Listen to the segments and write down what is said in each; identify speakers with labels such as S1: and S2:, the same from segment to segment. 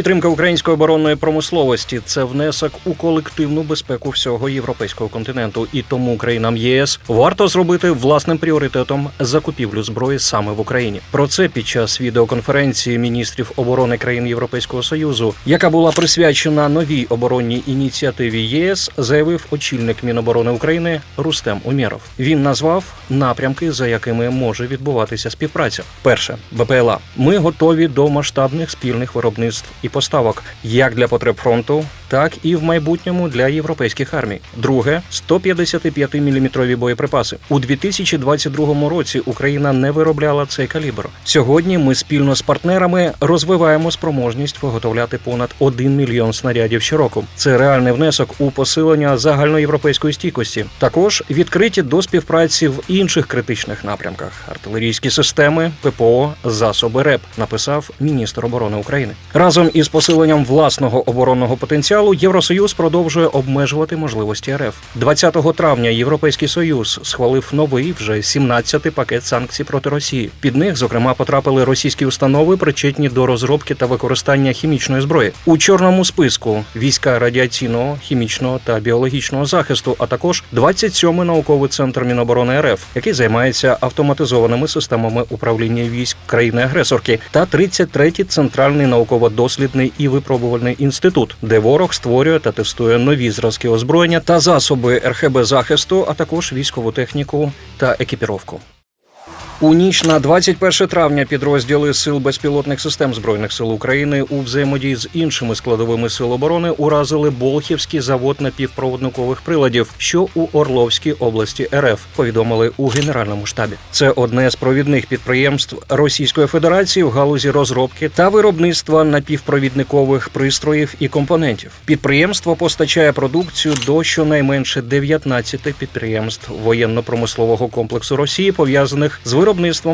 S1: Підтримка української оборонної промисловості це внесок у колективну безпеку всього європейського континенту, і тому країнам ЄС варто зробити власним пріоритетом закупівлю зброї саме в Україні. Про це під час відеоконференції міністрів оборони країн Європейського союзу, яка була присвячена новій оборонній ініціативі ЄС, заявив очільник Міноборони України Рустем Умєров. Він назвав напрямки, за якими може відбуватися співпраця. Перше БПЛА. Ми готові до масштабних спільних виробництв і поставок як для потреб фронту, так і в майбутньому для європейських армій. Друге 155 мм боєприпаси. У 2022 році Україна не виробляла цей калібр. Сьогодні ми спільно з партнерами розвиваємо спроможність виготовляти понад 1 мільйон снарядів щороку. Це реальний внесок у посилення загальноєвропейської стійкості. Також відкриті до співпраці в інших критичних напрямках: артилерійські системи, ППО, засоби РЕП, написав міністр оборони України. Разом із посиленням власного оборонного потенціалу Євросоюз продовжує обмежувати можливості РФ. 20 травня Європейський Союз схвалив новий вже 17-й пакет санкцій проти Росії. Під них, зокрема, потрапили російські установи, причетні до розробки та використання хімічної зброї. У чорному списку війська радіаційного, хімічного та біологічного захисту, а також 27-й науковий центр Міноборони РФ, який займається автоматизованими системами управління військ країни-агресорки, та 33-й центральний науково-дослідний і випробувальний інститут, де ворог створює та тестує нові зразки озброєння та засоби РХБ захисту, а також військову техніку та екіпіровку. У ніч на 21 травня підрозділи сил безпілотних систем збройних сил України у взаємодії з іншими складовими сил оборони уразили Болхівський завод напівпроводникових приладів, що у Орловській області РФ. Повідомили у генеральному штабі. Це одне з провідних підприємств Російської Федерації в галузі розробки та виробництва напівпровідникових пристроїв і компонентів. Підприємство постачає продукцію до щонайменше 19 підприємств воєнно-промислового комплексу Росії, пов'язаних з виробництвом,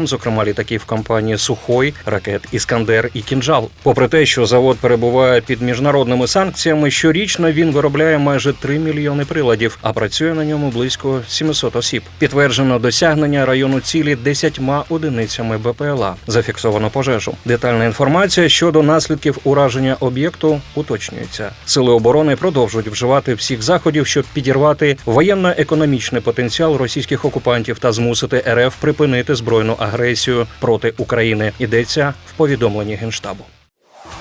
S1: зокрема літаків компанії Сухой, ракет Іскандер і Кінжал. Попри те, що завод перебуває під міжнародними санкціями, щорічно він виробляє майже 3 мільйони приладів, а працює на ньому близько 700 осіб. Підтверджено досягнення району цілі 10 одиницями БПЛА. Зафіксовано пожежу. Детальна інформація щодо наслідків ураження об'єкту уточнюється. Сили оборони продовжують вживати всіх заходів, щоб підірвати воєнно-економічний потенціал російських окупантів та змусити РФ припинити збройну агресію проти України. Йдеться в повідомленні генштабу.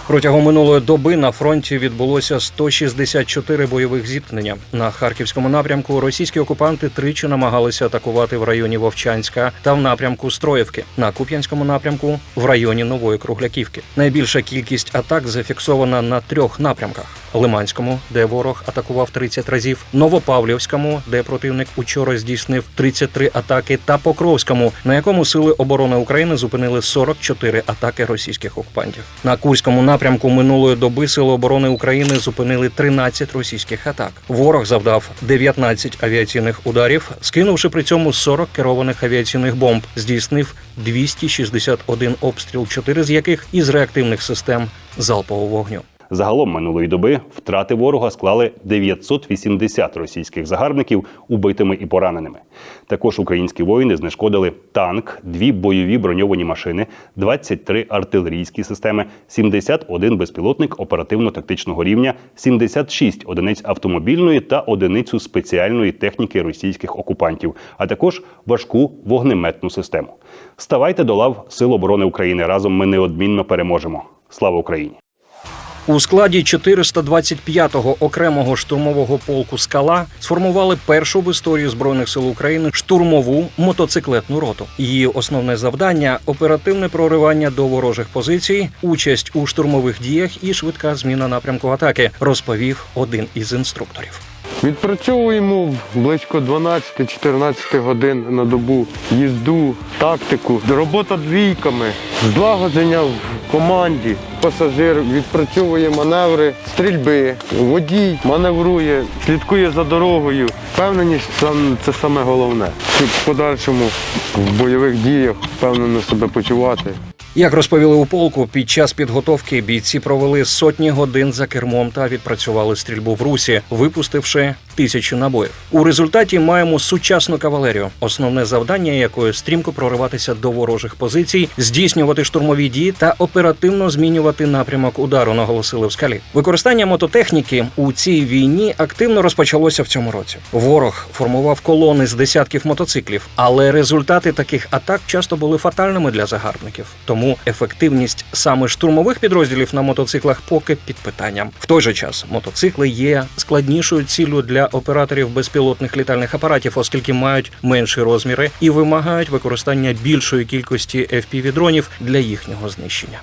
S1: Протягом минулої доби на фронті відбулося 164 бойових зіткнення. На харківському напрямку російські окупанти тричі намагалися атакувати в районі Вовчанська та в напрямку Строївки. На Куп'янському напрямку в районі Нової Кругляківки. Найбільша кількість атак зафіксована на трьох напрямках: Лиманському, де ворог атакував 30 разів, Новопавлівському, де противник учора здійснив 33 атаки, та Покровському, на якому сили оборони України зупинили 44 атаки російських окупантів. На Курському напрямку минулої доби сили оборони України зупинили 13 російських атак. Ворог завдав 19 авіаційних ударів, скинувши при цьому 40 керованих авіаційних бомб, здійснив 261 обстріл, 4 з яких із реактивних систем залпового вогню.
S2: Загалом минулої доби втрати ворога склали 980 російських загарбників убитими і пораненими. Також українські воїни знешкодили танк, дві бойові броньовані машини, 23 артилерійські системи, 71 безпілотник оперативно-тактичного рівня, 76 одиниць автомобільної та одиницю спеціальної техніки російських окупантів, а також важку вогнеметну систему. Ставайте до лав Сил оборони України. Разом ми неодмінно переможемо. Слава Україні!
S1: У складі 425-го окремого штурмового полку Скала сформували першу в історії збройних сил України штурмову мотоциклетну роту. Її основне завдання оперативне проривання до ворожих позицій, участь у штурмових діях і швидка зміна напрямку атаки, розповів один із інструкторів.
S3: Відпрацьовуємо близько 12-14 годин на добу їзду, тактику, робота двійками, злагодження в команді. Пасажир відпрацьовує маневри, стрільби, водій маневрує, слідкує за дорогою. Впевненість це саме головне, щоб в подальшому в бойових діях впевнено себе почувати.
S1: Як розповіли у полку, під час підготовки бійці провели сотні годин за кермом та відпрацювали стрільбу в русі, випустивши тисячі набоїв. У результаті маємо сучасну кавалерію, основне завдання якої стрімко прориватися до ворожих позицій, здійснювати штурмові дії та оперативно змінювати напрямок удару. Наголосили в скалі. Використання мототехніки у цій війні активно розпочалося в цьому році. Ворог формував колони з десятків мотоциклів, але результати таких атак часто були фатальними для загарбників. Тому ефективність саме штурмових підрозділів на мотоциклах поки під питанням. В той же час мотоцикли є складнішою ціллю для операторів безпілотних літальних апаратів, оскільки мають менші розміри і вимагають використання більшої кількості FPV-дронів для їхнього знищення.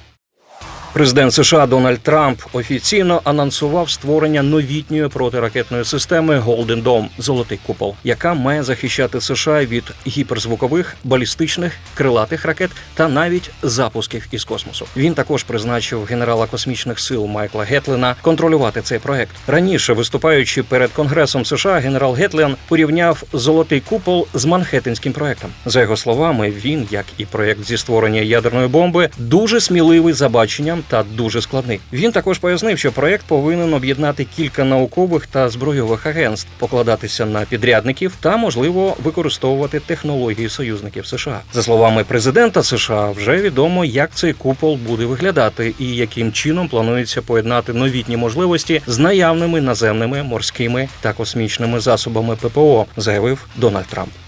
S1: Президент США Дональд Трамп офіційно анонсував створення новітньої протиракетної системи Golden Dome – Золотий купол, яка має захищати США від гіперзвукових, балістичних, крилатих ракет та навіть запусків із космосу. Він також призначив генерала космічних сил Майкла Гетлина контролювати цей проект. Раніше, виступаючи перед Конгресом США, генерал Гетлен порівняв золотий купол з Манхеттенським проектом. За його словами, він, як і проект зі створення ядерної бомби, дуже сміливий за баченням та дуже складний. Він також пояснив, що проект повинен об'єднати кілька наукових та збройових агентств, покладатися на підрядників та можливо використовувати технології союзників США. За словами президента США, вже відомо, як цей купол буде виглядати і яким чином планується поєднати новітні можливості з наявними наземними, морськими та космічними засобами ППО, заявив Дональд Трамп.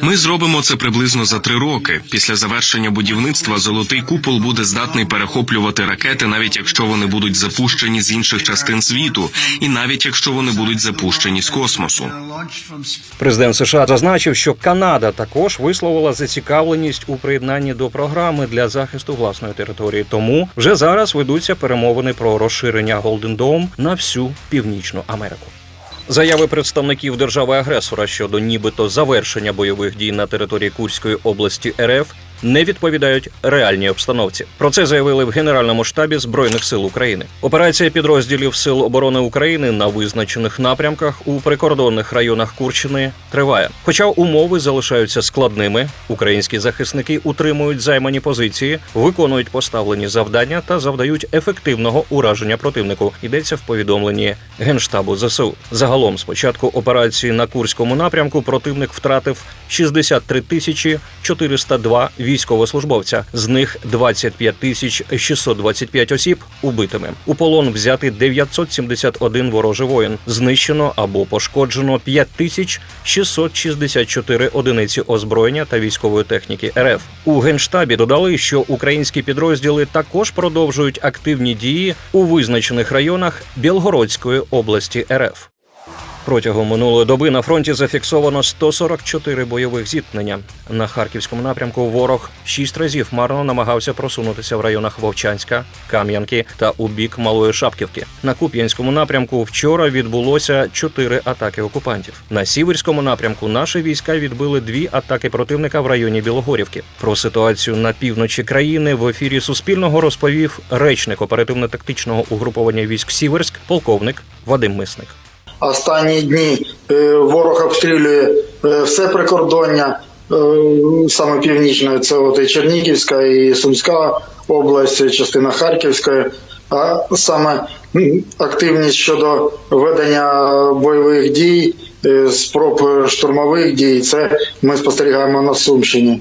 S4: Ми зробимо це приблизно за три роки. Після завершення будівництва золотий купол буде здатний перехоплювати ракети, навіть якщо вони будуть запущені з інших частин світу, і навіть якщо вони будуть запущені з космосу.
S1: Президент США зазначив, що Канада також висловила зацікавленість у приєднанні до програми для захисту власної території. Тому вже зараз ведуться перемовини про розширення Golden Dome на всю північну Америку. Заяви представників держави-агресора щодо нібито завершення бойових дій на території Курської області РФ не відповідають реальній обстановці. Про це заявили в Генеральному штабі Збройних сил України. Операція підрозділів Сил оборони України на визначених напрямках у прикордонних районах Курщини триває. Хоча умови залишаються складними, українські захисники утримують займані позиції, виконують поставлені завдання та завдають ефективного ураження противнику. Йдеться в повідомленні Генштабу ЗСУ. Загалом, з початку операції на Курському напрямку, противник втратив 63 тисячі 402 військовослужбовця. З них 25 тисяч 625 осіб убитими. У полон взяти 971 ворожий воїн. Знищено або пошкоджено 5 тисяч 664 одиниці озброєння та військової техніки РФ. У генштабі додали, що українські підрозділи також продовжують активні дії у визначених районах Білгородської області РФ. Протягом минулої доби на фронті зафіксовано 144 бойових зіткнення. На харківському напрямку ворог шість разів марно намагався просунутися в районах Вовчанська, Кам'янки та у бік Малої Шапківки. На Куп'янському напрямку вчора відбулося чотири атаки окупантів. На Сіверському напрямку наші війська відбили дві атаки противника в районі Білогорівки. Про ситуацію на півночі країни в ефірі Суспільного розповів речник оперативно-тактичного угруповання військ Сіверськ, полковник Вадим Мисник.
S5: Останні дні е, ворог обстрілює е, все прикордоння, е, саме північне, це от і Чернігівська, і Сумська область, частина Харківської. А саме активність щодо ведення бойових дій, спроб штурмових дій, це ми спостерігаємо на Сумщині.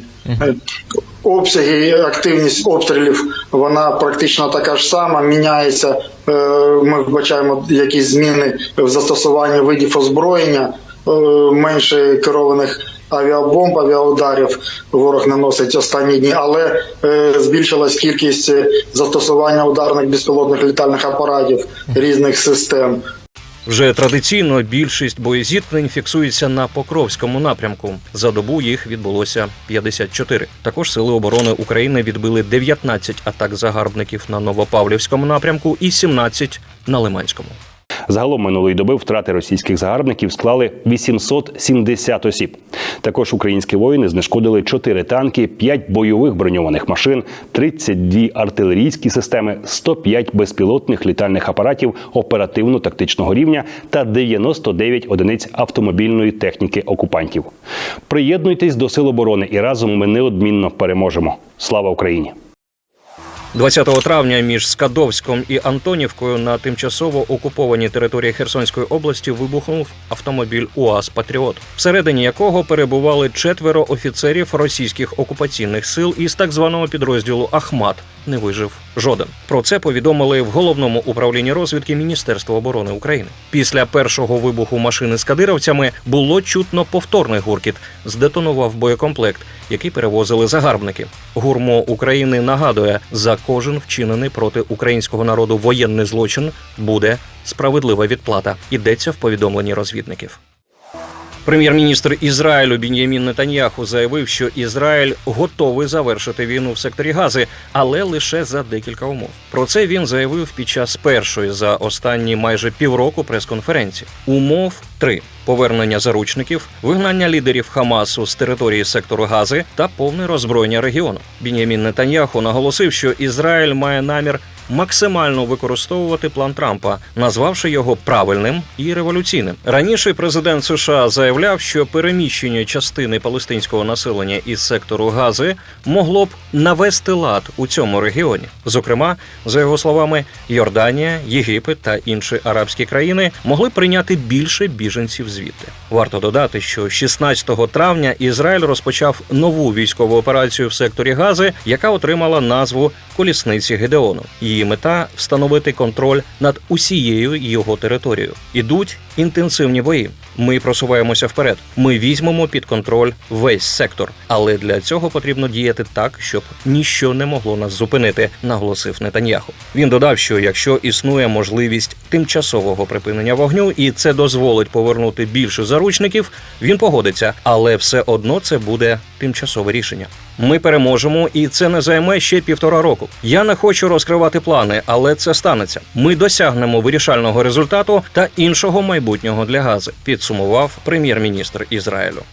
S5: Обсяги, і активність обстрілів, вона практично така ж сама, міняється. Е, Ми вбачаємо якісь зміни в застосуванні видів озброєння, е, менше керованих авіабомб, авіаударів ворог наносить останні дні, але е, збільшилась кількість застосування ударних безпілотних літальних апаратів різних систем.
S1: Вже традиційно більшість боєзіткнень фіксується на Покровському напрямку. За добу їх відбулося 54. Також сили оборони України відбили 19 атак загарбників на Новопавлівському напрямку і 17 на Лиманському.
S2: Загалом минулої доби втрати російських загарбників склали 870 осіб. Також українські воїни знешкодили 4 танки, 5 бойових броньованих машин, 32 артилерійські системи, 105 безпілотних літальних апаратів оперативно-тактичного рівня та 99 одиниць автомобільної техніки окупантів. Приєднуйтесь до сил оборони і разом ми неодмінно переможемо. Слава Україні!
S1: 20 травня між Скадовськом і Антонівкою на тимчасово окупованій території Херсонської області вибухнув автомобіль УАЗ Патріот, всередині якого перебували четверо офіцерів російських окупаційних сил із так званого підрозділу Ахмат. Не вижив жоден. Про це повідомили в головному управлінні розвідки Міністерства оборони України. Після першого вибуху машини з кадировцями було чутно повторний гуркіт. Здетонував боєкомплект, який перевозили загарбники. Гурмо України нагадує, за кожен вчинений проти українського народу воєнний злочин буде справедлива відплата. Йдеться в повідомленні розвідників. Прем'єр-міністр Ізраїлю Бін'ямін Нетаньяху заявив, що Ізраїль готовий завершити війну в секторі Гази, але лише за декілька умов. Про це він заявив під час першої за останні майже півроку прес-конференції. Умов три: повернення заручників, вигнання лідерів Хамасу з території сектору Гази та повне роззброєння регіону. Бін'ямін Нетаньяху наголосив, що Ізраїль має намір максимально використовувати план Трампа, назвавши його правильним і революційним. Раніше президент США заявляв, що переміщення частини палестинського населення із сектору Гази могло б навести лад у цьому регіоні. Зокрема, за його словами, Йорданія, Єгипет та інші арабські країни могли прийняти більше біженців звідти. Варто додати, що 16 травня Ізраїль розпочав нову військову операцію в секторі Гази, яка отримала назву колісниці Гедеону. Її мета встановити контроль над усією його територією. Ідуть інтенсивні бої. Ми просуваємося вперед. Ми візьмемо під контроль весь сектор, але для цього потрібно діяти так, щоб ніщо не могло нас зупинити, наголосив Нетаньяху. Він додав, що якщо існує можливість тимчасового припинення вогню, і це дозволить повернути більше заручників, він погодиться, але все одно це буде тимчасове рішення. Ми переможемо, і це не займе ще півтора року. Я не хочу розкривати плани, але це станеться. Ми досягнемо вирішального результату та іншого майбутнього для Гази. Підсумував прем'єр-міністр Ізраїлю.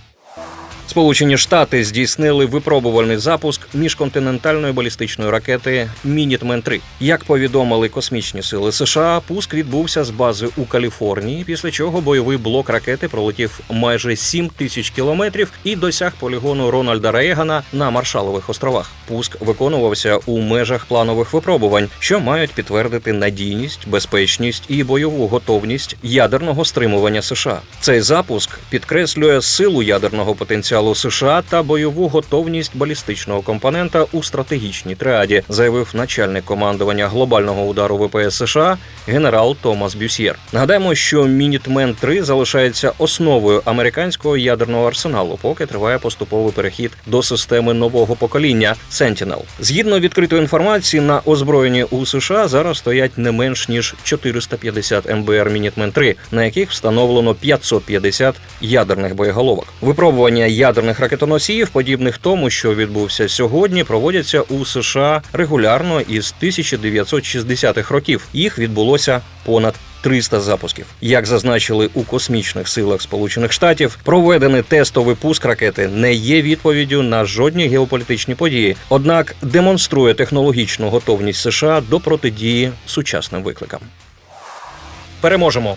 S1: Сполучені Штати здійснили випробувальний запуск міжконтинентальної балістичної ракети Мінітмен 3 Як повідомили космічні сили США, пуск відбувся з бази у Каліфорнії, після чого бойовий блок ракети пролетів майже 7 тисяч кілометрів і досяг полігону Рональда Рейгана на Маршалових островах. Пуск виконувався у межах планових випробувань, що мають підтвердити надійність, безпечність і бойову готовність ядерного стримування США. Цей запуск підкреслює силу ядерного потенціалу США та бойову готовність балістичного компонента у стратегічній триаді, заявив начальник командування глобального удару ВПС США генерал Томас Бюсьєр. Нагадаємо, що Мінітмен 3 залишається основою американського ядерного арсеналу, поки триває поступовий перехід до системи нового покоління Sentinel. Згідно відкритої інформації, на озброєнні у США зараз стоять не менш ніж 450 МБР Мінітмен 3 на яких встановлено 550 ядерних боєголовок. Випробування ядерних ракетоносіїв, подібних тому, що відбувся сьогодні, проводяться у США регулярно із 1960-х років. Їх відбулося понад 300 запусків. Як зазначили у космічних силах Сполучених Штатів, проведений тестовий пуск ракети не є відповіддю на жодні геополітичні події, однак демонструє технологічну готовність США до протидії сучасним викликам. Переможемо.